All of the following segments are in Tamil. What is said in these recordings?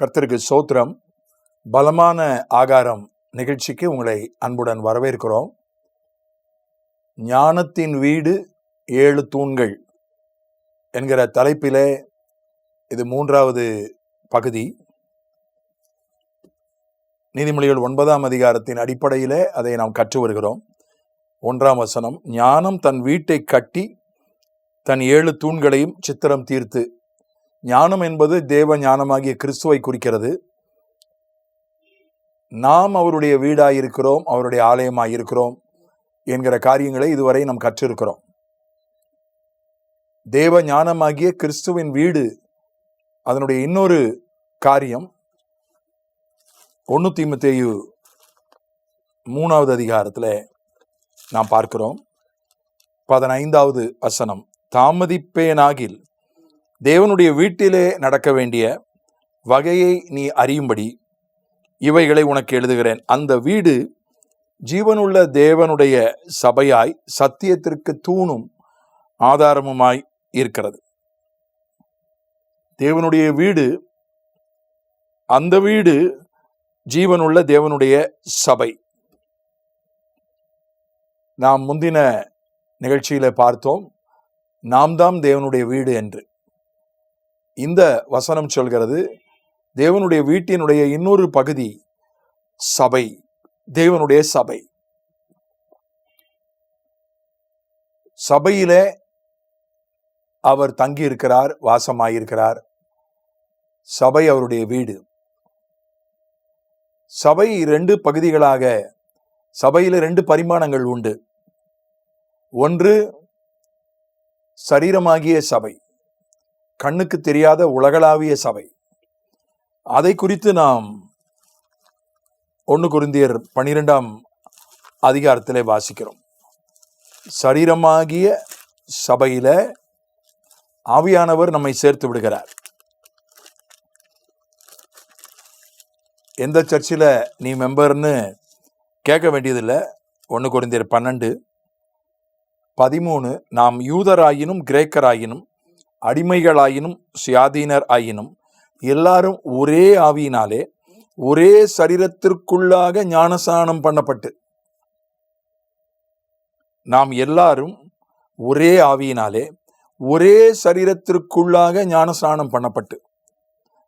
கர்த்தருக்கு சோத்திரம் பலமான ஆகாரம் நிகழ்ச்சிக்கு உங்களை அன்புடன் வரவேற்கிறோம். ஞானத்தின் வீடு ஏழு தூண்கள் என்கிற தலைப்பிலே இது மூன்றாவது பகுதி. நீதிமொழிகள் ஒன்பதாம் அதிகாரத்தின் அடிப்படையிலே அதை நாம் கற்று வருகிறோம். ஒன்றாம் வசனம் ஞானம் தன் வீட்டை கட்டி தன் ஏழு தூண்களையும் சித்திரம் தீர்த்து ஞானம் என்பது தேவ ஞானமாகிய கிறிஸ்துவை குறிக்கிறது. நாம் அவருடைய வீடாயிருக்கிறோம் அவருடைய ஆலயமாயிருக்கிறோம் என்கிற காரியங்களை இதுவரை நாம் கற்றிருக்கிறோம். தேவ ஞானமாகிய கிறிஸ்துவின் வீடு அதனுடைய இன்னொரு காரியம் ஒன்னு தீமத்தேயு மூணாவது அதிகாரத்தில் நாம் பார்க்கிறோம். பதினைந்தாவது வசனம் தாமதிப்பேனாகில் தேவனுடைய வீட்டிலே நடக்க வேண்டிய வகையை நீ அறியும்படி இவைகளை உனக்கு எழுதுகிறேன். அந்த வீடு ஜீவனுள்ள தேவனுடைய சபையாய் சத்தியத்திற்கு தூணும் ஆதாரமுமாய் இருக்கிறது. தேவனுடைய வீடு அந்த வீடு ஜீவனுள்ள தேவனுடைய சபை. நாம் முந்தின நிகழ்ச்சியில் பார்த்தோம் நாம் தான் தேவனுடைய வீடு என்று. இந்த வசனம் சொல்கிறது தேவனுடைய வீட்டினுடைய இன்னொரு பகுதி சபை தேவனுடைய சபை. சபையிலே அவர் தங்கி இருக்கிறார் வாசமாயிருக்கிறார். சபை அவருடைய வீடு. சபை ரெண்டு பகுதிகளாக சபையில் ரெண்டு பரிமாணங்கள் உண்டு. ஒன்று சரீரமாகிய சபை. கண்ணுக்கு தெரியாத உலகளாவிய சபை. அதை குறித்து நாம் ஒன்று குருந்தியர் பனிரெண்டாம் அதிகாரத்தில் வாசிக்கிறோம். சரீரமாகிய சபையில் ஆவியானவர் நம்மை சேர்த்து விடுகிறார். எந்த சர்ச்சில் நீ மெம்பர்னு கேட்க வேண்டியதில்லை. ஒன்று குறைந்தர் பன்னெண்டு பதிமூணு நாம் யூதராயினும் கிரேக்கராயினும் அடிமைகளாயினும் சுயாதீனர் ஆயினும் எல்லாரும் ஒரே ஆவியினாலே ஒரே சரீரத்திற்குள்ளாக ஞானசானம் பண்ணப்பட்டு நாம் எல்லாரும் ஒரே ஆவியினாலே ஒரே சரீரத்திற்குள்ளாக ஞானஸ்நானம் பண்ணப்பட்டு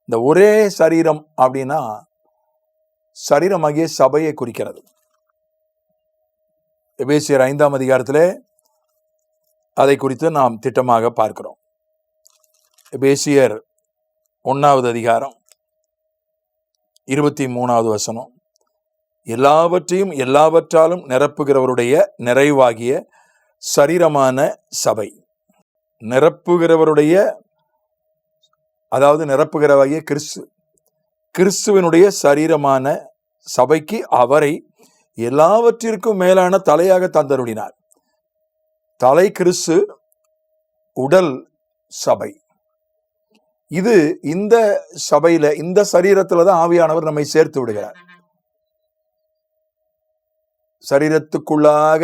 இந்த ஒரே சரீரம் அப்படின்னா சரீரமாகிய சபையை குறிக்கிறது. எபேசியர் ஐந்தாம் அதிகாரத்திலே அதை குறித்து நாம் திட்டமாக பார்க்கிறோம். எபேசியர் ஒன்றாவது அதிகாரம் இருபத்தி மூணாவது வசனம். எல்லாவற்றையும் எல்லாவற்றாலும் நிரப்புகிறவருடைய நிறைவாகிய சரீரமான சபை. நிரப்புகிறவருடைய அதாவது நிரப்புகிறவாகிய கிறிஸ்து. கிறிஸ்துவனுடைய சரீரமான சபைக்கு அவரை எல்லாவற்றிற்கும் மேலான தலையாக தந்தருளினார். தலை கிறிஸ்து உடல் சபை. இது இந்த சபையில இந்த சரீரத்துல தான் ஆவியானவர் நம்மை சேர்த்து விடுகிறார். சரீரத்துக்குள்ளாக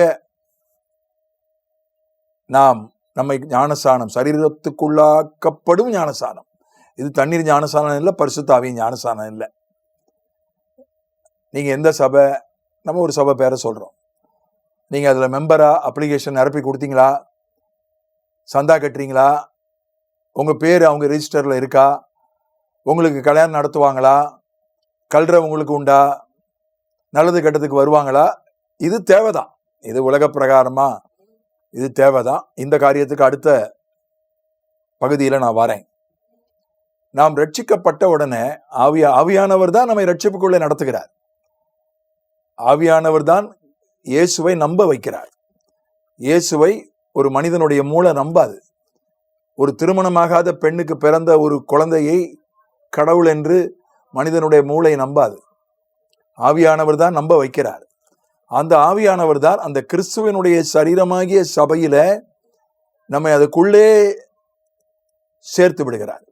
நாம் நம்மை ஞானசானம் சரீரத்துக்குள்ளாக்கப்படும் ஞானசானம். இது தண்ணீர் ஞானசானம் இல்லை பரிசுத்தாவியின் ஞானசானம் இல்லை. நீங்க எந்த சபை நம்ம ஒரு சபை பேரை சொல்றோம். நீங்க அதுல மெம்பரா அப்ளிகேஷன் நிரப்பி கொடுத்தீங்களா? சந்தா கட்டுறீங்களா? உங்கள் பேர் அவங்க ரிஜிஸ்டரில் இருக்கா? உங்களுக்கு கல்யாணம் நடத்துவாங்களா? கல்ற உங்களுக்கு உண்டா? நல்லது கெட்டதுக்கு வருவாங்களா? இது தேவைதான். இது உலக பிரகாரமாக இது தேவைதான். இந்த காரியத்துக்கு அடுத்த பகுதியில் நான் வரேன். நாம் ரட்சிக்கப்பட்ட உடனே ஆவியா ஆவியானவர் தான் நம்மை ரட்சிப்புக்குள்ளே நடத்துகிறார். ஆவியானவர் தான் இயேசுவை நம்ப வைக்கிறார். இயேசுவை ஒரு மனிதனுடைய மூளை நம்பாது. ஒரு திருமணமாகாத பெண்ணுக்கு பிறந்த ஒரு குழந்தையை கடவுள் என்று மனிதனுடைய மூளை நம்பாது. ஆவியானவர் தான் நம்ப வைக்கிறார். அந்த ஆவியானவர் தான் அந்த கிறிஸ்துவனுடைய சரீரமாகிய சபையில நம்மை அதுக்குள்ளே சேர்த்து விடுகிறார்.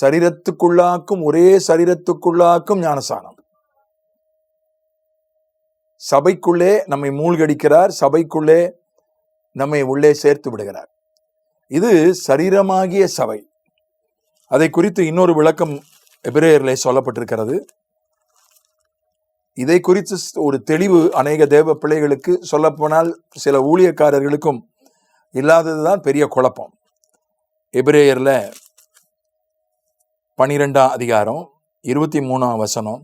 சரீரத்துக்குள்ளாக்கும் ஒரே சரீரத்துக்குள்ளாக்கும் ஞானசானம். சபைக்குள்ளே நம்மை மூழ்கடிக்கிறார் சபைக்குள்ளே நம்மை உள்ளே சேர்த்து விடுகிறார். இது சரீரமாகிய சபை. அதை குறித்து இன்னொரு விளக்கம் எபிரேயரிலே சொல்லப்பட்டிருக்கிறது. இதை குறித்து ஒரு தெளிவு அநேக தேவ பிள்ளைகளுக்கு சொல்லப்போனால் சில ஊழியக்காரர்களுக்கும் இல்லாததுதான் பெரிய குழப்பம். எபிரேயரில் பனிரெண்டாம் அதிகாரம் இருபத்தி மூணாம் வசனம்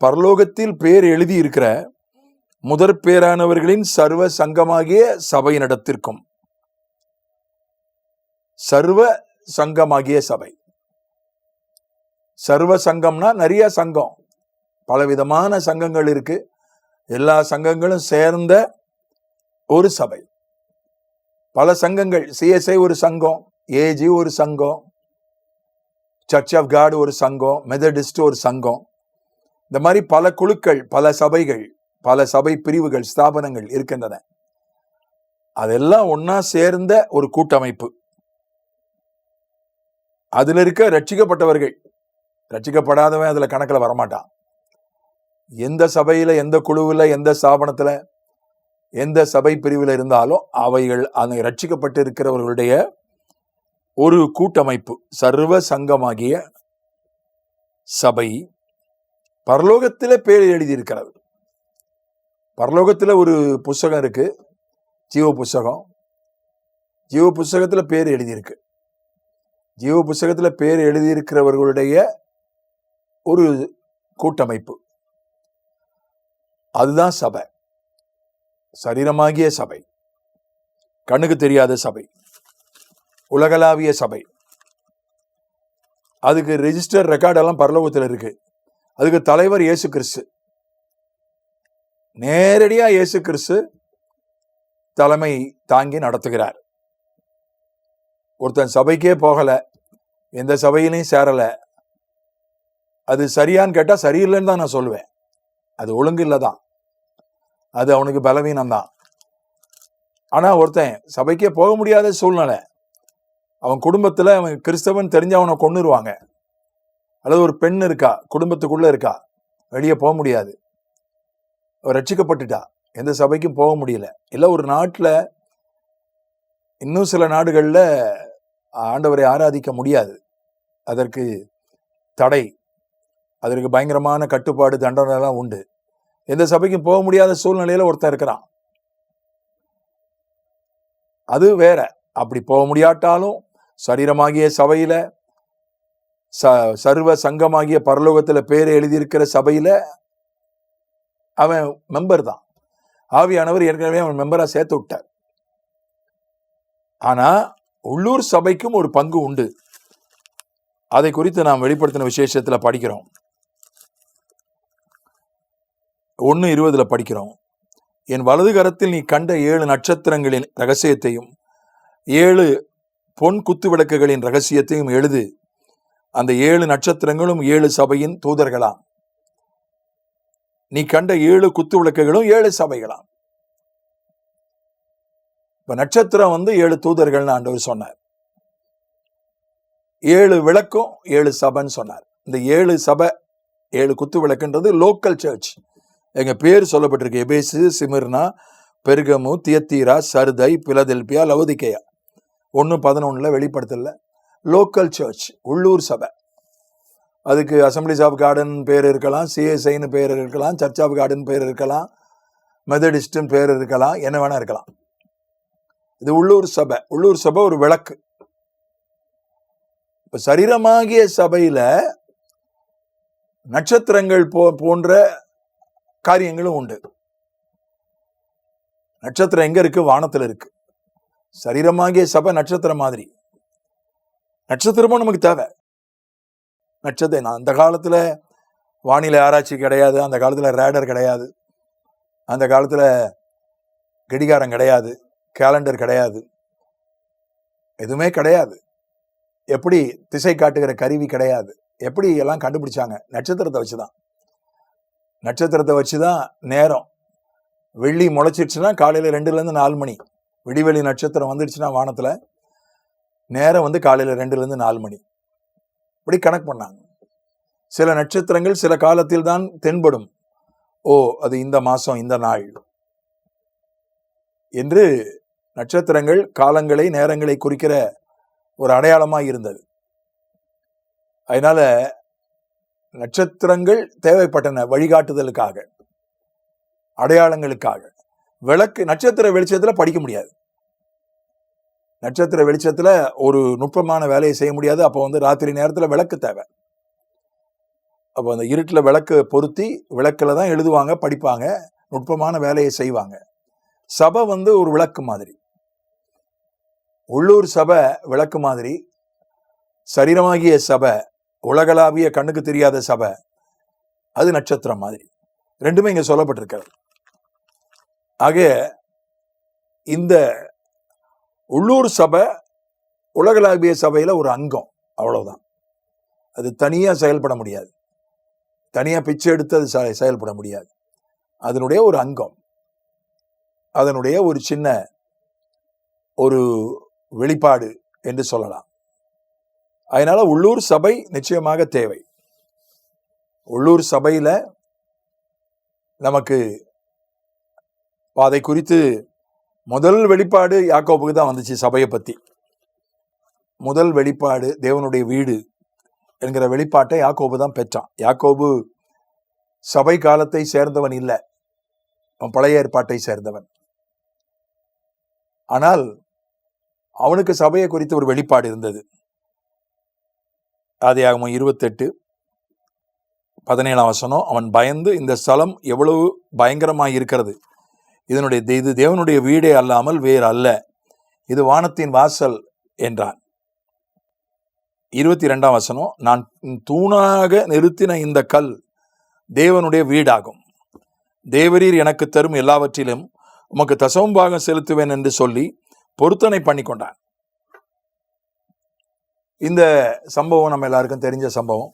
பரலோகத்தில் பேர் எழுதி இருக்கிற முதற் பேரானவர்களின் சர்வ சங்கமாகிய சபையினிடத்திற்கும் சர்வ சங்கமாகிய சபை. சர்வ சங்கம்னா நிறைய சங்கம். பலவிதமான சங்கங்கள் இருக்கு. எல்லா சங்கங்களும் சேர்ந்த ஒரு சபை. பல சங்கங்கள் சிஎஸ்ஐ ஒரு சங்கம் ஏஜி ஒரு சங்கம் சர்ச் ஆஃப் காட் ஒரு சங்கம் மெதடிஸ்ட் ஒரு சங்கம். இந்த மாதிரி பல குழுக்கள் பல சபைகள் பல சபை பிரிவுகள் ஸ்தாபனங்கள் இருக்கின்றன. அதெல்லாம் ஒன்னா சேர்ந்த ஒரு கூட்டமைப்பு. அதில் இருக்க ரட்சிக்கப்பட்டவர்கள். ரட்சிக்கப்படாதவன் அதில் கணக்கில் வரமாட்டான். எந்த சபையில் எந்த குழுவில் எந்த ஸ்தாபனத்தில் எந்த சபை பிரிவில் இருந்தாலும் அவைகள் அந்த ரட்சிக்கப்பட்டு இருக்கிறவர்களுடைய ஒரு கூட்டமைப்பு சர்வ சங்கமாகிய சபை பரலோகத்தில் பேர் எழுதியிருக்கிறது. பரலோகத்தில் ஒரு புஸ்தகம் இருக்குது ஜீவ புஸ்தகம். ஜீவ புஸ்தகத்தில் பேர் எழுதியிருக்கு. ஜீவ புஸ்தகத்தில் பேர் எழுதியிருக்கிறவர்களுடைய ஒரு கூட்டமைப்பு. அதுதான் சபை. சரீரமாகிய சபை. கண்ணுக்கு தெரியாத சபை. உலகளாவிய சபை. அதுக்கு ரெஜிஸ்டர் ரெக்கார்டெல்லாம் பரலோகத்தில் இருக்கு. அதுக்கு தலைவர் இயேசு கிறிஸ்து. நேரடியாக இயேசு கிறிஸ்து தலைமை தாங்கி நடத்துகிறார். ஒருத்தன் சபைக்கே போகலை எந்த சபையிலையும் சேரலை. அது சரியான்னு கேட்டால் சரியில்லைன்னு தான் நான் சொல்லுவேன். அது ஒழுங்கு இல்லை தான் அது அவனுக்கு பலவீனம் தான் ஆனால் ஒருத்தன் சபைக்கே போக முடியாத சூழ்நிலை. அவன் குடும்பத்தில் அவன் கிறிஸ்தவன் தெரிஞ்சு அவனை கொண்டுருவாங்க அல்லது ஒரு பெண் இருக்கா குடும்பத்துக்குள்ளே இருக்கா வெளியே போக முடியாது. ரட்சிக்கப்பட்டுட்டா எந்த சபைக்கும் போக முடியல. இல்லை ஒரு நாட்டில் இன்னும் சில நாடுகளில் ஆண்டவரை ஆராதிக்க முடியாது. அதற்கு தடை அதற்கு பயங்கரமான கட்டுப்பாடு தண்டனைலாம் உண்டு. எந்த சபைக்கும் போக முடியாத சூழ்நிலையில் ஒருத்தன் இருக்கிறான். அது வேற. அப்படி போக முடியாட்டாலும் சரீரமாகிய சபையில் ச சர்வ சங்கமாகிய பரலோகத்தில் பேர் எழுதியிருக்கிற சபையில் அவன் மெம்பர் தான். ஆவியானவர் ஏற்கனவே அவன் மெம்பராக சேர்த்து விட்டார். ஆனால் உள்ளூர் சபைக்கும் ஒரு பங்கு உண்டு. அதை குறித்து நாம் வெளிப்படுத்தின விசேஷத்தில் படிக்கிறோம். ஒன்று இருபதில் படிக்கிறோம். என் வலது கரத்தில் நீ கண்ட ஏழு நட்சத்திரங்களின் ரகசியத்தையும் ஏழு பொன் குத்து விளக்குகளின் ரகசியத்தையும் எழுது. அந்த ஏழு நட்சத்திரங்களும் ஏழு சபையின் தூதர்களாம். நீ கண்ட ஏழு குத்து விளக்குகளும் ஏழு சபைகளாம். இப்ப நட்சத்திரம் வந்து ஏழு தூதர்கள்னு ஆண்டவர் சொன்னார். ஏழு விளக்கும் ஏழு சபைன்னு சொன்னார். இந்த ஏழு சபை ஏழு குத்து விளக்குன்றது லோக்கல் சர்ச். எங்க பேர் சொல்லப்பட்டிருக்கு. எபேசு சிமிர்னா பெருகமு தியத்தீரா சர்தை பிலதெல்பியா லவதிக்கையா. ஒன்று பதினொன்னுல வெளிப்படுத்தல. லோக்கல் சர்ச் உள்ளூர் சபை. அதுக்கு அசம்பிளிஸ் ஆஃப் கார்டன் பேர் இருக்கலாம் சிஎஸ்ஐன்னு பேர் இருக்கலாம் சர்ச் ஆஃப் கார்டன் பேர் இருக்கலாம் மெதடிஸ்ட்னு பேர் இருக்கலாம் என்ன வேணா இருக்கலாம். இது உள்ளூர் சபை. உள்ளூர் சபை ஒரு விளக்கு. இப்ப சரீரமாகிய சபையில நட்சத்திரங்கள் போ போன்ற காரியங்களும் உண்டு. நட்சத்திரம் எங்க இருக்கு? வானத்துல இருக்கு. சரீரமாகிய சபை நட்சத்திரம் மாதிரி. நட்சத்திரமும் நமக்கு தேவை. நட்சத்திரம் அந்த காலத்துல வானிலை ஆராய்ச்சி கிடையாது. அந்த காலத்துல ரேடர் கிடையாது. அந்த காலத்துல கடிகாரம் கிடையாது. கேலண்டர் கிடையாது. எதுவுமே கிடையாது. எப்படி திசை காட்டுகிற கருவி கிடையாது. எப்படி எல்லாம் கண்டுபிடிச்சாங்க? நட்சத்திரத்தை வச்சு தான் நட்சத்திரத்தை வச்சு தான் நேரம். வெள்ளி முளைச்சிருச்சுன்னா காலையில் ரெண்டுலேருந்து நாலு மணி. விடிவெளி நட்சத்திரம் வந்துடுச்சுன்னா வானத்தில் நேரம் வந்து காலையில் ரெண்டுலேருந்து நாலு மணி. இப்படி கணக்கு பண்ணாங்க. சில நட்சத்திரங்கள் சில காலத்தில் தான் தென்படும். ஓ அது இந்த மாதம் இந்த நாள் என்று நட்சத்திரங்கள் காலங்களை நேரங்களை குறிக்கிற ஒரு அடையாளமாக இருந்தது. அதனால நட்சத்திரங்கள் தேவைப்பட்டன வழிகாட்டுதலுக்காக அடையாளங்களுக்காக. விளக்கு நட்சத்திர வெளிச்சத்தில் படிக்க முடியாது. நட்சத்திர வெளிச்சத்தில் ஒரு நுட்பமான வேலையை செய்ய முடியாது. அப்போ வந்து ராத்திரி நேரத்தில் விளக்கு தேவை. அப்போ அந்த இருட்டில் விளக்கு பொருத்தி விளக்கில் தான் எழுதுவாங்க படிப்பாங்க நுட்பமான வேலையை செய்வாங்க. சபை வந்து ஒரு விளக்கு மாதிரி. உள்ளூர் சபை விளக்கு மாதிரி சரீரமாகிய சபை உலகளாவிய கண்ணுக்கு தெரியாத சபை அது நட்சத்திரம் மாதிரி. ரெண்டுமே இங்க சொல்லப்பட்டிருக்கிறது. ஆக இந்த உள்ளூர் சபை உலகளாவிய சபையில ஒரு அங்கம் அவ்வளவுதான். அது தனியா செயல்பட முடியாது. தனியா பிச்சை எடுத்து அது செ- செயல்பட முடியாது. அதனுடைய ஒரு அங்கம். அதனுடைய ஒரு சின்ன ஒரு வெளிப்பாடு என்று சொல்லலாம். அதனால உள்ளூர் சபை நிச்சயமாக தேவை. உள்ளூர் சபையில் நமக்கு அதை குறித்து முதல் வெளிப்பாடு யாக்கோப்புக்கு தான் வந்துச்சு சபையை பற்றி முதல் வெளிப்பாடு தேவனுடைய வீடு என்கிற வெளிப்பாட்டை யாக்கோபு தான் பெற்றான். யாக்கோபு சபை காலத்தை சேர்ந்தவன் இல்லை. அவன் பழைய ஏற்பாட்டை சேர்ந்தவன். ஆனால் அவனுக்கு சபையை குறித்து ஒரு வெளிப்பாடு இருந்தது. ஆதியாகமம் இருபத்தெட்டு பதினேழாம் வசனம் அவன் பயந்து இந்த ஸ்தலம் எவ்வளவு பயங்கரமாக இருக்கிறது. இதனுடைய இது தேவனுடைய வீடே அல்லாமல் வேறு அல்ல. இது வானத்தின் வாசல் என்றான். இருபத்தி ரெண்டாம் வசனம் நான் தூணாக நிறுத்தின இந்த கல் தேவனுடைய வீடாகும். தேவரீர் எனக்கு தரும் எல்லாவற்றிலும் உமக்கு தசவம்பாகம் செலுத்துவேன் என்று சொல்லி பொருத்தனை பண்ணி கொண்டான் இந்த சம்பவம் நம்ம எல்லாருக்கும் தெரிஞ்ச சம்பவம்.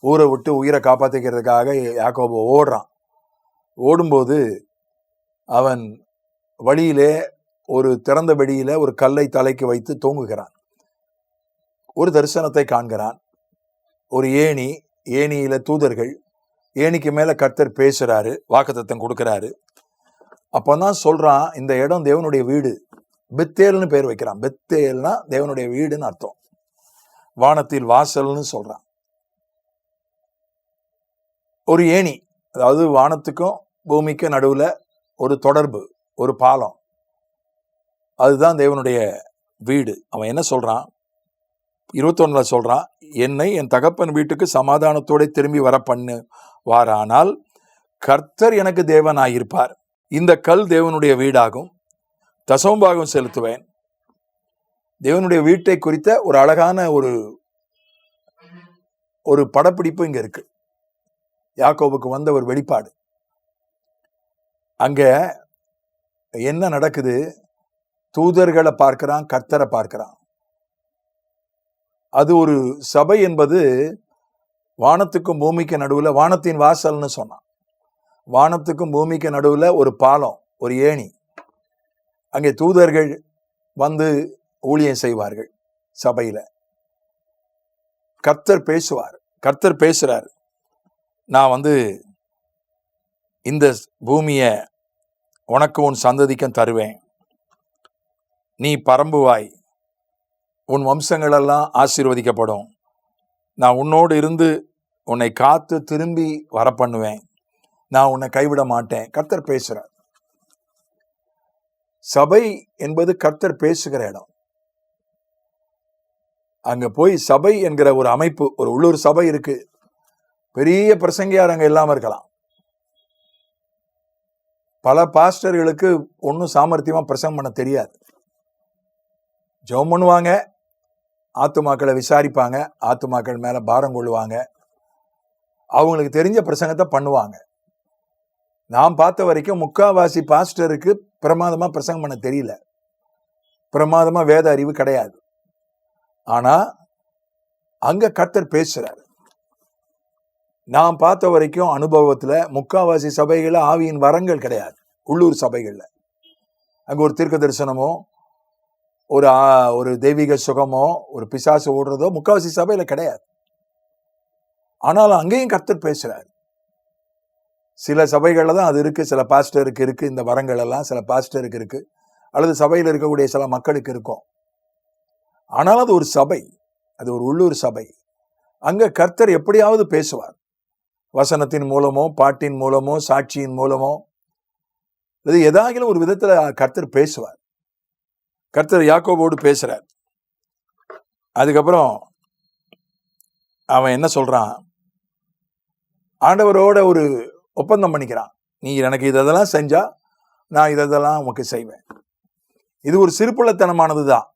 ஊரை விட்டு உயிரை காப்பாற்றிக்கிறதுக்காக யாக்கோபோ ஓடுறான். ஓடும்போது அவன் வழியிலே ஒரு திறந்த வெளியில ஒரு கல்லை தலைக்கு வைத்து தூங்குகிறான். ஒரு தரிசனத்தை காண்கிறான். ஒரு ஏணி ஏணியில தூதர்கள் ஏணிக்கு மேல கர்த்தர் பேசுறாரு வாக்குத்தத்தம் கொடுக்குறாரு. அப்போ தான் சொல்றான் இந்த இடம் தேவனுடைய வீடு. பெத்தேல்னு பேர் வைக்கிறான். பெத்தேல்னா தேவனுடைய வீடுன்னு அர்த்தம். வானத்தில் வாசல்னு சொல்றான். ஒரு ஏணி அதாவது வானத்துக்கும் பூமிக்கும் நடுவில் ஒரு தொடர்பு ஒரு பாலம். அதுதான் தேவனுடைய வீடு. அவன் என்ன சொல்றான்? இருபத்தொன்னில் சொல்றான் என்னை என் தகப்பன் வீட்டுக்கு சமாதானத்தோடு திரும்பி வர பண்ணு வாரானால் கர்த்தர் எனக்கு தேவனாயிருப்பார். இந்த கல் தேவனுடைய வீடாகும். தசமபாகம் செலுத்துவேன். தேவனுடைய வீட்டை குறித்த ஒரு அழகான ஒரு ஒரு படப்பிடிப்பு இங்கே இருக்கு. யாக்கோபுக்கு வந்த ஒரு வெளிப்பாடு. அங்கே என்ன நடக்குது? தூதர்களை பார்க்கிறான் கர்த்தரை பார்க்கிறான். அது ஒரு சபை என்பது வானத்துக்கும் பூமிக்கு நடுவில் வானத்தின் வாசல்னு சொன்னான். வானத்துக்கும் பூமிக்கு நடுவில் ஒரு பாலம் ஒரு ஏணி. அங்கே தூதர்கள் வந்து ஊழியம் செய்வார்கள் சபையில். கர்த்தர் பேசுவார். கர்த்தர் பேசுறார். நான் வந்து இந்த பூமியை உனக்கு உன் சந்ததிக்கும் தருவேன். நீ பரம்புவாய் உன் வம்சங்களெல்லாம் ஆசீர்வதிக்கப்படும். நான் உன்னோடு இருந்து உன்னை காத்து திரும்பி வர பண்ணுவேன் நான் உன்னை கைவிட மாட்டேன். கர்த்தர் பேசுகிறார் சபை என்பது கர்த்தர் பேசுகிற இடம். அங்க போய் சபை என்கிற ஒரு அமைப்பு ஒரு உள்ளூர் சபை இருக்கு. பெரிய பிரசங்கியார் அங்க இல்லாம இருக்கலாம். பல பாஸ்டர்களுக்கு ஒன்றும் சாமர்த்தியமா பிரசங்கம் பண்ண தெரியாது. ஜெபம் பண்ணுவாங்க ஆத்துமாக்களை விசாரிப்பாங்க ஆத்துமாக்கள் மேல பாரம் கொள்ளுவாங்க. அவங்களுக்கு தெரிஞ்ச பிரசங்கத்தை பண்ணுவாங்க. நான் பார்த்த வரைக்கும் முக்காவாசி பாஸ்டருக்கு பிரமாதமாக பிரசங்கம் பண்ண தெரியல. பிரமாதமாக வேத அறிவு கிடையாது. ஆனால் அங்கே கர்த்தர் பேசுகிறார் நான் பார்த்த வரைக்கும் அனுபவத்தில் முக்காவாசி சபைகளில் ஆவியின் வரங்கள் கிடையாது. உள்ளூர் சபைகளில். அங்கே ஒரு தீர்க்க தரிசனமோ ஒரு ஒரு தெய்வீக சுகமோ ஒரு பிசாசு ஓடுறதோ முக்காவாசி சபையில் கிடையாது. ஆனாலும் அங்கேயும் கர்த்தர் பேசுகிறாரு சில சபைகளில் தான் அது இருக்கு. சில பாஸ்டருக்கு இருக்கு. இந்த வரங்கள் எல்லாம் சில பாஸ்டருக்கு இருக்கு. அல்லது சபையில் இருக்கக்கூடிய சில மக்களுக்கு இருக்கும். ஆனாலும் அது ஒரு சபை. அது ஒரு உள்ளூர் சபை. அங்க கர்த்தர் எப்படியாவது பேசுவார். வசனத்தின் மூலமோ பாட்டின் மூலமோ சாட்சியின் மூலமோ. இது ஏதாகிலும் ஒரு விதத்தில் கர்த்தர் பேசுவார். கர்த்தர் யாக்கோபோடு பேசுகிறார் அதுக்கப்புறம் அவன் என்ன சொல்றான்? ஆண்டவரோட ஒரு ஒப்பந்தம் பண்ணிக்கிறான். நீ எனக்கு இதெல்லாம் செஞ்சா நான் இதெல்லாம் உனக்கு செய்வேன். இது ஒரு சிறுப்புள்ளத்தனமானது தான்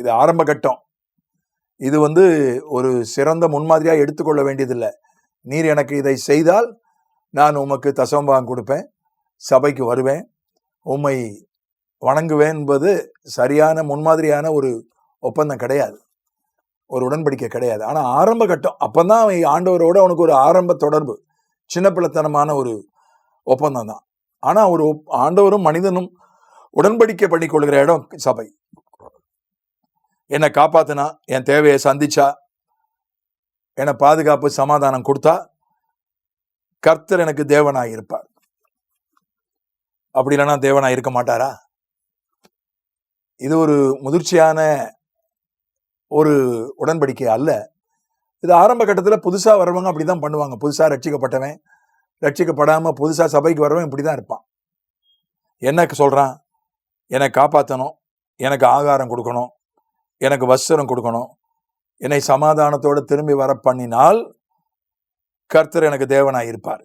இது ஆரம்ப கட்டம். இது வந்து ஒரு சிறந்த முன்மாதிரியாக எடுத்துக்கொள்ள வேண்டியதில்லை. நீர் எனக்கு இதை செய்தால் நான் உமக்கு தசம்பாகம் கொடுப்பேன். சபைக்கு வருவேன். உம்மை வணங்குவேன் என்பது சரியான முன்மாதிரியான ஒரு ஒப்பந்தம் கிடையாது. ஒரு உடன்படிக்கை கிடையாது. ஆனால் ஆரம்ப கட்டம். அப்போ தான் அவன் ஆண்டவரோட அவனுக்கு ஒரு ஆரம்ப தொடர்பு. சின்ன பிள்ளைத்தனமான ஒரு ஒப்பந்தம் தான் ஆனால் ஒரு ஒப்- ஆண்டவரும் மனிதனும் உடன்படிக்கை பண்ணிக்கொள்கிற இடம் சபை. என்னை காப்பாத்தினா என் தேவையை சந்திச்சா என்னை பாதுகாப்பு சமாதானம் கொடுத்தா கர்த்தர் எனக்கு தேவனாக இருப்பார். அப்படி இல்லைன்னா தேவனாக இருக்க மாட்டாரா? இது ஒரு முதிர்ச்சியான ஒரு உடன்படிக்கை அல்ல. இது ஆரம்ப கட்டத்தில் புதுசாக வரவங்க அப்படிதான் பண்ணுவாங்க. புதுசாக ரட்சிக்கப்பட்டவன் ரட்சிக்கப்படாமல் புதுசாக சபைக்கு வரவன் இப்படிதான் இருப்பான். என்ன சொல்கிறான் என்னை காப்பாற்றணும் எனக்கு ஆகாரம் கொடுக்கணும். எனக்கு வஸ்திரம் கொடுக்கணும். என்னை சமாதானத்தோடு திரும்பி வர பண்ணினால் கர்த்தர் எனக்கு தேவனாக இருப்பார்.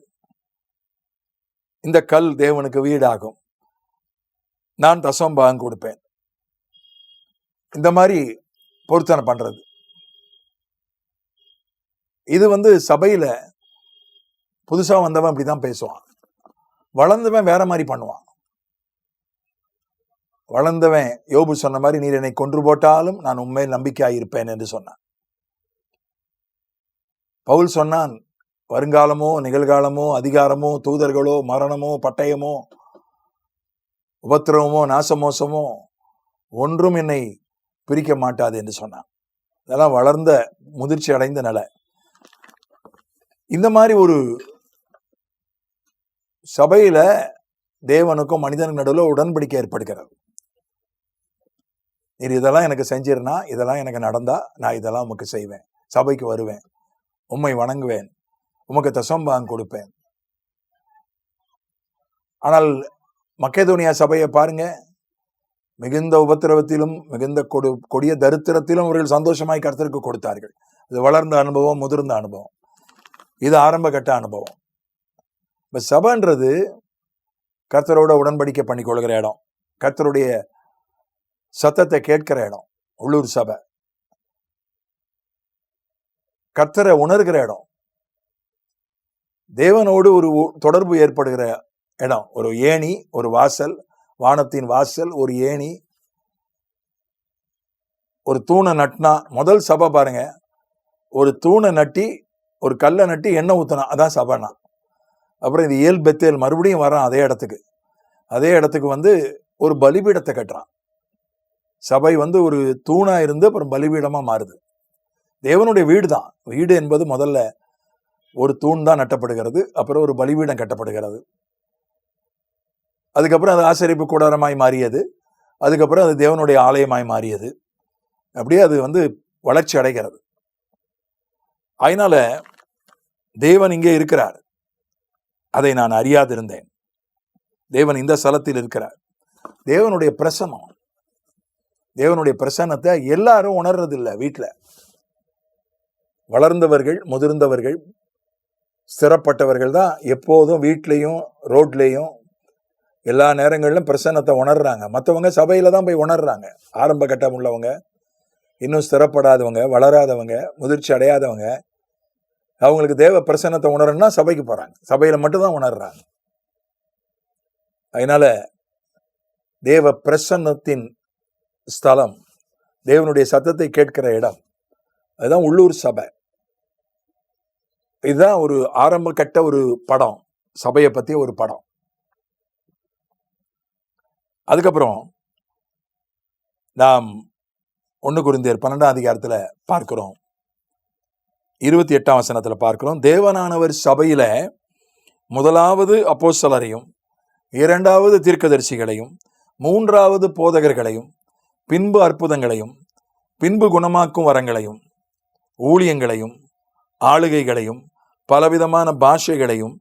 இந்த கல் தேவனுக்கு வீடாகும். நான் தசம்பாகம் கொடுப்பேன். இந்த மாதிரி பொருத்தனை பண்ணுறது இது வந்து சபையில புதுசா வந்தவன் இப்படிதான் பேசுவான். வளர்ந்தவன் வேற மாதிரி பண்ணுவான். வளர்ந்தவன் யோபு சொன்ன மாதிரி நீர் என்னை கொன்று போட்டாலும் நான் உண்மையில் நம்பிக்கையாயிருப்பேன் என்று சொன்னான். பவுல் சொன்னான் வருங்காலமோ நிகழ்காலமோ அதிகாரமோ தூதர்களோ மரணமோ பட்டயமோ உபத்திரவமோ நாசமோசமோ ஒன்றும் என்னை பிரிக்க மாட்டாது என்று சொன்னான். இதெல்லாம் வளர்ந்த முதிர்ச்சி அடைந்த நிலை. இந்த மாதிரி ஒரு சபையில தேவனுக்கும் மனிதனுக்கும் நடுவில் உடன்படிக்கை ஏற்படுகிறது. நீர் இதெல்லாம் எனக்கு செஞ்சிருந்தா இதெல்லாம் எனக்கு நடந்தா நான் இதெல்லாம் உமக்கு செய்வேன். சபைக்கு வருவேன். உம்மை வணங்குவேன். உமக்கு தசம்பாகம் கொடுப்பேன். ஆனால் மக்கேதோனியா சபையை பாருங்க. மிகுந்த உபத்திரவத்திலும் மிகுந்த கொடு கொடிய தரித்திரத்திலும் அவர்கள் சந்தோஷமாய் கருத்திற்கு கொடுத்தார்கள். இது வளர்ந்த அனுபவம் முதிர்ந்த அனுபவம். இது ஆரம்ப கட்ட அனுபவம். இப்ப சபைன்றது கர்த்தரோட உடன்படிக்கை பண்ணிக்கொள்கிற இடம். கர்த்தருடைய சத்தத்தை கேட்கிற இடம் உள்ளூர் சபை. கர்த்தரை உணர்கிற இடம். தேவனோடு ஒரு தொடர்பு ஏற்படுகிற இடம். ஒரு ஏணி ஒரு வாசல் வானத்தின் வாசல் ஒரு ஏணி. ஒரு தூணை நட்டினா முதல் சபை பாருங்க. ஒரு தூணை நட்டி ஒரு கல்லை நட்டி எண்ணெய் ஊற்றணும் அதான் சபைனா. அப்புறம் இது ஏல் பெத்தேல் மறுபடியும் வரான் அதே இடத்துக்கு. அதே இடத்துக்கு வந்து ஒரு பலிபீடத்தை கட்டுறான். சபை வந்து ஒரு தூணாக இருந்து அப்புறம் பலிபீடமாக மாறுது. தேவனுடைய வீடு தான் வீடு என்பது முதல்ல ஒரு தூண் தான் நட்டப்படுகிறது அப்புறம் ஒரு பலிபீடம் கட்டப்படுகிறது. அதுக்கப்புறம் அது ஆசரிப்பு கூடாரமாய் மாறியது. அதுக்கப்புறம் அது தேவனுடைய ஆலயமாய் மாறியது. அப்படியே அது வந்து வளர்ச்சி அடைகிறது. அதனால தேவன் இங்கே இருக்கிறார். அதை நான் அறியாதிருந்தேன். தேவன் இந்த ஸ்தலத்தில் இருக்கிறார். தேவனுடைய பிரசன்னம் தேவனுடைய பிரசன்னத்தை எல்லாரும் உணர்றதில்லை வீட்டில் வளர்ந்தவர்கள் முதிர்ந்தவர்கள் சிறப்பட்டவர்கள் தான் எப்போதும் வீட்லேயும் ரோட்லேயும் எல்லா நேரங்களிலும் பிரசன்னத்தை உணர்றாங்க. மற்றவங்க சபையில் தான் போய் உணர்றாங்க. ஆரம்ப கட்டம் உள்ளவங்க இன்னும் ஸ்திரப்படாதவங்க வளராதவங்க முதிர்ச்சி அடையாதவங்க அவங்களுக்கு தேவ பிரசன்னத்தை உணரணும்னா சபைக்கு போகிறாங்க சபையில் மட்டும்தான் உணர்றாங்க. அதனால் தேவ பிரசன்னத்தின் ஸ்தலம் தேவனுடைய சத்தத்தை கேட்கிற இடம் அதுதான் உள்ளூர் சபை. இதுதான் ஒரு ஆரம்ப கட்ட ஒரு படம் சபையை பற்றிய ஒரு படம். அதுக்கப்புறம் நாம் ஒன்று குருந்தியர் பன்னெண்டாம் அதிகாரத்தில் பார்க்கிறோம். இருபத்தி எட்டாம் வசனத்தில் பார்க்கிறோம். தேவனானவர் சபையில் முதலாவது அப்போஸ்தலரையும் இரண்டாவது தீர்க்கதரிசிகளையும் மூன்றாவது போதகர்களையும் பின்பு அற்புதங்களையும் பின்பு குணமாக்கும் வரங்களையும் ஊழியங்களையும் ஆளுகைகளையும் பலவிதமான பாஷைகளையும்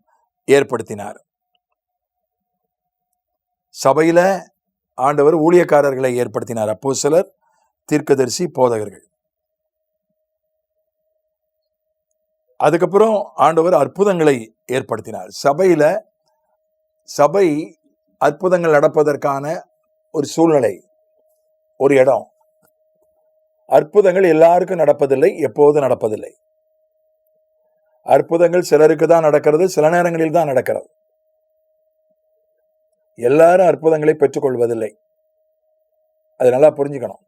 ஏற்படுத்தினார். சபையில் ஆண்டவர் ஊழியக்காரர்களை ஏற்படுத்தினார். அப்போ சிலர் தீர்க்கதரிசி போதகர்கள். அதுக்கப்புறம் ஆண்டவர் அற்புதங்களை ஏற்படுத்தினார். சபையில் சபை அற்புதங்கள் நடப்பதற்கான ஒரு சூழ்நிலை ஒரு இடம். அற்புதங்கள் எல்லாருக்கும் நடப்பதில்லை எப்போது நடப்பதில்லை. அற்புதங்கள் சிலருக்கு தான் நடக்கிறது சில நேரங்களில் தான் நடக்கிறது. எல்லாரும் அற்புதங்களை பெற்றுக்கொள்வதில்லை. அது நல்லா புரிஞ்சுக்கணும்.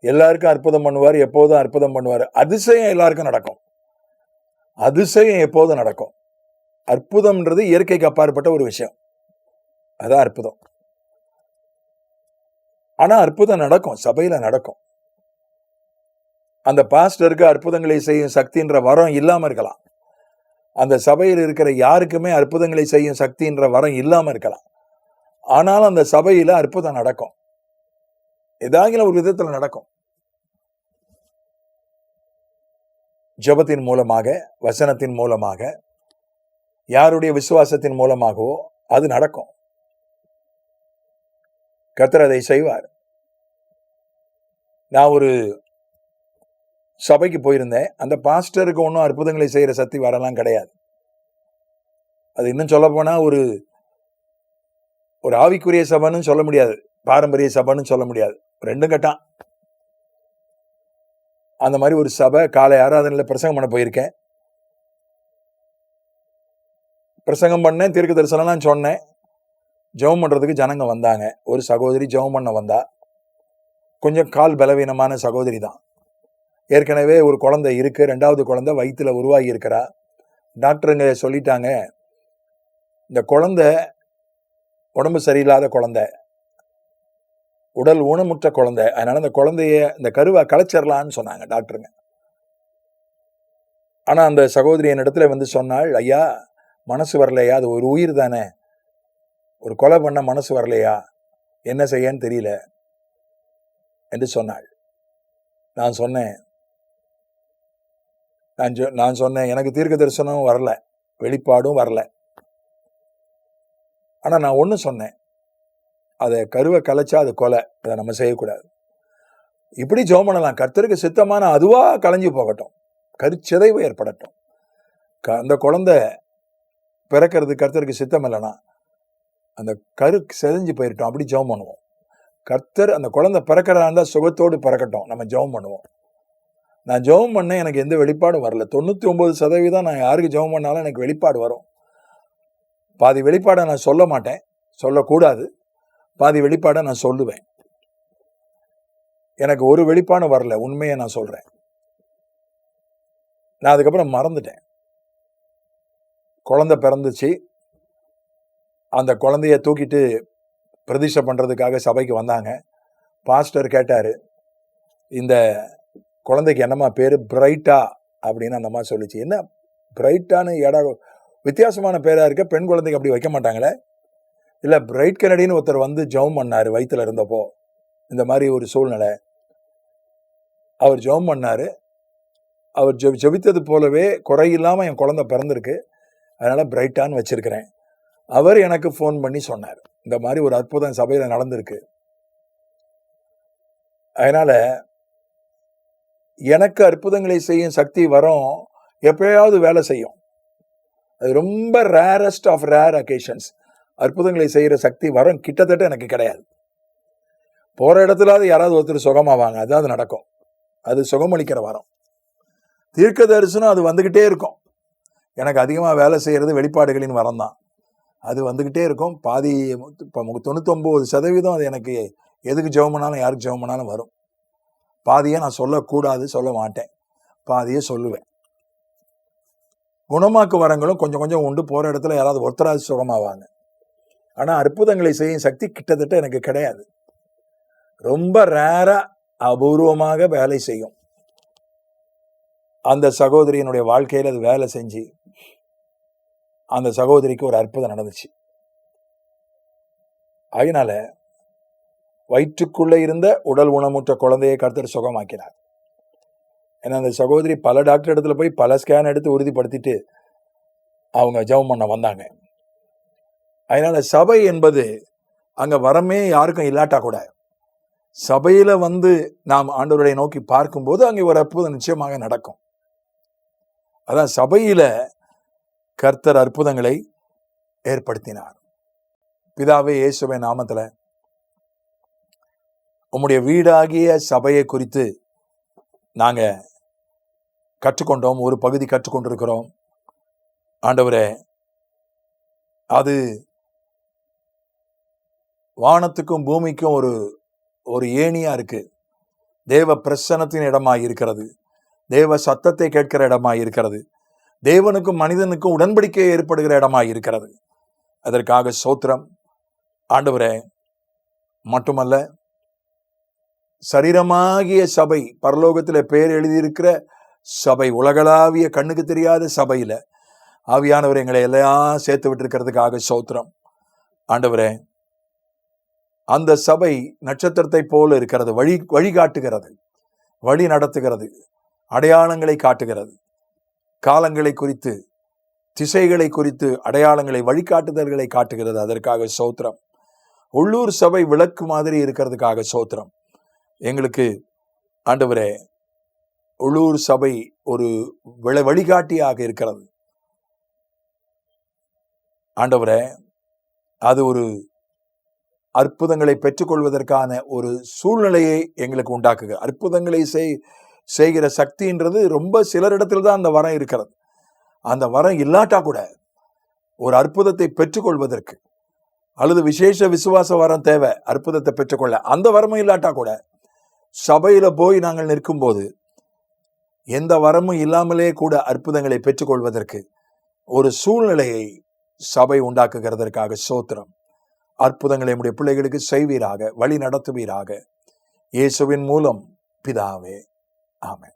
எல்லாருக்கும் அற்புதம் பண்ணுவார் எப்போதும் அற்புதம் பண்ணுவார். அதிசயம் எல்லாருக்கும் நடக்கும். அதிசயம் எப்போதும் நடக்கும். அற்புதம்ன்றது இயற்கைக்கு அப்பாற்பட்ட ஒரு விஷயம். அதான் அற்புதம். ஆனால் அற்புதம் நடக்கும். சபையில் நடக்கும். அந்த பாஸ்டருக்கு அற்புதங்களை செய்யும் சக்தின்ற வரம் இல்லாமல் இருக்கலாம். அந்த சபையில் இருக்கிற யாருக்குமே அற்புதங்களை செய்யும் சக்தின்ற வரம் இல்லாமல் இருக்கலாம். ஆனாலும் அந்த சபையில் அற்புதம் நடக்கும். ஏதாகிலும் ஒரு விதத்தில் நடக்கும். ஜெபத்தின் மூலமாக வசனத்தின் மூலமாக யாருடைய விசுவாசத்தின் மூலமாகவோ அது நடக்கும். கர்த்தர் அதை செய்வார். நான் ஒரு சபைக்கு போயிருந்தேன். அந்த பாஸ்டருக்கு ஒன்றும் அற்புதங்களை செய்யற சக்தி வரலாம் கிடையாது. அது இன்னும் சொல்ல ஒரு ஒரு ஆவிக்குரிய சபைன்னு சொல்ல முடியாது. பாரம்பரிய சபைன்னு சொல்ல முடியாது. ரெண்டும் கட்டான் அந்த மாதிரி ஒரு சபை காலை ஆராதனையில் பிரசங்கம் பண்ண போயிருக்கேன். பிரசங்கம் பண்ணேன் தீர்க்க தரிசனம்லாம் சொன்னேன். ஜெபம் பண்ணுறதுக்கு ஜனங்க வந்தாங்க. ஒரு சகோதரி ஜெபம் பண்ண வந்தா. கொஞ்சம் கால் பலவீனமான சகோதரி தான். ஏற்கனவே ஒரு குழந்தை இருக்குது ரெண்டாவது குழந்தை வயிற்றில் உருவாகி இருக்கிறா. டாக்டருங்க சொல்லிட்டாங்க இந்த குழந்தை உடம்பு சரியில்லாத குழந்தை. உடல் ஊனமுற்ற குழந்தை. அதனால அந்த குழந்தைய இந்த கருவை களைச்சிடலான்னு சொன்னாங்க டாக்டருங்க. ஆனா அந்த சகோதரி என்னிடத்துல வந்து சொன்னாள் ஐயா மனசு வரலையா? அது ஒரு உயிர் தானே? ஒரு கொலை பண்ண மனசு வரலையா? என்ன செய்யன்னு தெரியல. என்று சொன்னாள். நான் சொன்னேன். நான் சொ- நான் சொன்னேன். எனக்கு தீர்க்க தரிசனம் வரல. வெளிப்பாடும் வரல. ஆனா நான் ஒன்று சொன்னேன். அதை கருவை கலைச்சா அது கொலை. அதை நம்ம செய்யக்கூடாது. இப்படி ஜெபம் பண்ணலாம். கர்த்தருக்கு சித்தமான அதுவா கலைஞ்சு போகட்டும். கருச்சிதைவு ஏற்படட்டும். க- அந்த குழந்தை பிறக்கிறது கர்த்தருக்கு சித்தம் இல்லைனா அந்த கரு செதஞ்சு போயிட்டோம் அப்படி ஜோம் பண்ணுவோம். கர்த்தர் அந்த குழந்தை பிறக்கிறதா இருந்தால் சுகத்தோடு பிறக்கட்டும். நம்ம ஜெபம் பண்ணுவோம். நான் ஜெபம் பண்ணேன் எனக்கு எந்த வெளிப்பாடும் வரல. தொண்ணூற்றி ஒம்பது சதவீதம் நான் யாருக்கு ஜெபம் பண்ணாலும் எனக்கு வெளிப்பாடு வரும். பாதி வெளிப்பாடை நான் சொல்ல மாட்டேன். சொல்லக்கூடாது. பாதி வெளிப்பாடை நான் சொல்லுவேன். எனக்கு ஒரு வெளிப்பாடு வரல உண்மையை நான் சொல்றேன். நான் அதுக்கப்புறம் மறந்துட்டேன். குழந்தை பிறந்துச்சு. அந்த குழந்தைய தூக்கிட்டு பிரதிஷ்டை பண்ணுறதுக்காக சபைக்கு வந்தாங்க. பாஸ்டர் கேட்டார் இந்த குழந்தைக்கு என்னம்மா பேர்? பிரைட்டா? அப்படின்னு அந்த சொல்லிச்சு. என்ன பிரைட்டான இடம் வித்தியாசமான பேராக இருக்க? பெண் குழந்தைக்கு அப்படி வைக்க மாட்டாங்களே? இல்லை பிரைட் கெனடின்னு ஒருத்தர் வந்து ஜெபம் பண்ணார் வயிற்றில் இருந்தப்போ. இந்த மாதிரி ஒரு சூழ்நிலை. அவர் ஜெபம் பண்ணார். அவர் ஜெப ஜெபித்தது போலவே குறையில்லாமல் என் குழந்த பிறந்திருக்கு. அதனால் பிரைட்டான்னு வச்சுருக்கிறேன். அவர் எனக்கு ஃபோன் பண்ணி சொன்னார். இந்த மாதிரி ஒரு அற்புதம் சபையில் நடந்திருக்கு. அதனால் எனக்கு அற்புதங்களை செய்யும் சக்தி வரும். எப்பயாவது வேலை செய்யும். அது ரொம்ப ரேரஸ்ட் ஆஃப் ரேர் அகேஷன்ஸ் அற்புதங்களை செய்கிற சக்தி வரம் கிட்டத்தட்ட எனக்கு கிடையாது. போகிற இடத்துலாவது யாராவது ஒருத்தர் சுகமாவாங்க அதுதான் அது நடக்கும். அது சுகமளிக்கிற வரம். தீர்க்க தரிசனம் அது வந்துக்கிட்டே இருக்கும். எனக்கு அதிகமாக வேலை செய்கிறது வெளிப்பாடுகளின் வரம் தான் அது வந்துக்கிட்டே இருக்கும். பாதி இப்போ தொண்ணூத்தொம்பது சதவீதம் அது எனக்கு எதுக்கு ஜெபம் பண்ணாலும் யாருக்கு ஜெபம் பண்ணாலும் வரும். பாதியை நான் சொல்லக்கூடாது சொல்ல மாட்டேன். பாதியை சொல்லுவேன். குணமாக்கு வரங்களும் கொஞ்சம் கொஞ்சம் உண்டு. போகிற இடத்துல யாராவது ஒருத்தராது சுகமாவாங்க. ஆனா அற்புதங்களை செய்யும் சக்தி கிட்டத்தட்ட எனக்கு கிடையாது. ரொம்ப ரேரா அபூர்வமாக வேலை செய்யும். அந்த சகோதரியினுடைய வாழ்க்கையில் அது வேலை செஞ்சு அந்த சகோதரிக்கு ஒரு அற்புதம் நடந்துச்சு. அதனால வயிற்றுக்குள்ளே இருந்த உடல் உணமுற்ற குழந்தையை கருத்தர் சுகமாக்கினார். ஏன்னா அந்த சகோதரி பல டாக்டர் இடத்துல போய் பல ஸ்கேன் எடுத்து உறுதிப்படுத்திட்டு அவங்க ஜெபம் பண்ண வந்தாங்க. அதனால் சபை என்பது அங்கே வரமே யாருக்கும் இல்லாட்டா கூட. சபையில் வந்து நாம் ஆண்டவரை நோக்கி பார்க்கும்போது அங்கே ஒரு அற்புதம் நிச்சயமாக நடக்கும். அதான் சபையில் கர்த்தர் அற்புதங்களை ஏற்படுத்தினார். பிதாவே இயேசுவை நாமத்தில். உம்முடைய வீடாகிய சபையை குறித்து நாங்கள் கற்றுக்கொண்டோம் ஒரு பகுதி கற்றுக்கொண்டிருக்கிறோம். ஆண்டவரே அது வானத்துக்கும் பூமிக்கும் ஒரு ஒரு ஏணியாக இருக்குது தேவ பிரசனத்தின் இடமாக இருக்கிறது. தேவ சத்தத்தை கேட்கிற இடமாக இருக்கிறது. தேவனுக்கும் மனிதனுக்கும் உடன்படிக்கை ஏற்படுகிற இடமாக இருக்கிறது. அதற்காக சோத்திரம். ஆண்டவரே மட்டுமல்ல சரீரமாகிய சபை பரலோகத்தில் பெயர் எழுதியிருக்கிற சபை உலகளாவிய கண்ணுக்கு தெரியாத சபையில் ஆவியானவர் எங்களை எல்லாம் சேர்த்து விட்டுருக்கிறதுக்காக சோத்திரம். ஆண்டவரே அந்த சபை நட்சத்திரத்தை போல இருக்கிறது. வழி வழிகாட்டுகிறது. வழி நடத்துகிறது. அடையாளங்களை காட்டுகிறது. காலங்களை குறித்து திசைகளை குறித்து அடையாளங்களை வழிகாட்டுதல்களை காட்டுகிறது. அதற்காக சோத்திரம். உள்ளூர் சபை விளக்கு மாதிரி இருக்கிறதுக்காக சோத்திரம். எங்களுக்கு ஆண்டவரே உள்ளூர் சபை ஒரு விளை வழிகாட்டியாக இருக்கிறது. ஆண்டவரே அது ஒரு அற்புதங்களை பெற்றுக்கொள்வதற்கான ஒரு சூழ்நிலையை எங்களுக்கு உண்டாக்குக. அற்புதங்களை செய் செய்கிற சக்தின்றது ரொம்ப சிலரிடத்தில் தான் அந்த வரம் இருக்கிறது. அந்த வரம் இல்லாட்டா கூட ஒரு அற்புதத்தை பெற்றுக்கொள்வதற்கு அல்லது விசேஷ விசுவாச வரம் தேவை அற்புதத்தை பெற்றுக்கொள்ள அந்த வரமும் இல்லாட்டா கூட சபையில போய் நாங்கள் நிற்கும்போது எந்த வரமும் இல்லாமலே கூட அற்புதங்களை பெற்றுக்கொள்வதற்கு ஒரு சூழ்நிலையை சபை உண்டாக்குகிறதற்காக சோத்திரம். அற்புதங்களை நம்முடைய பிள்ளைகளுக்கு செய்வீராக வழி நடத்துவீராக. இயேசுவின் மூலம் பிதாவே. ஆமே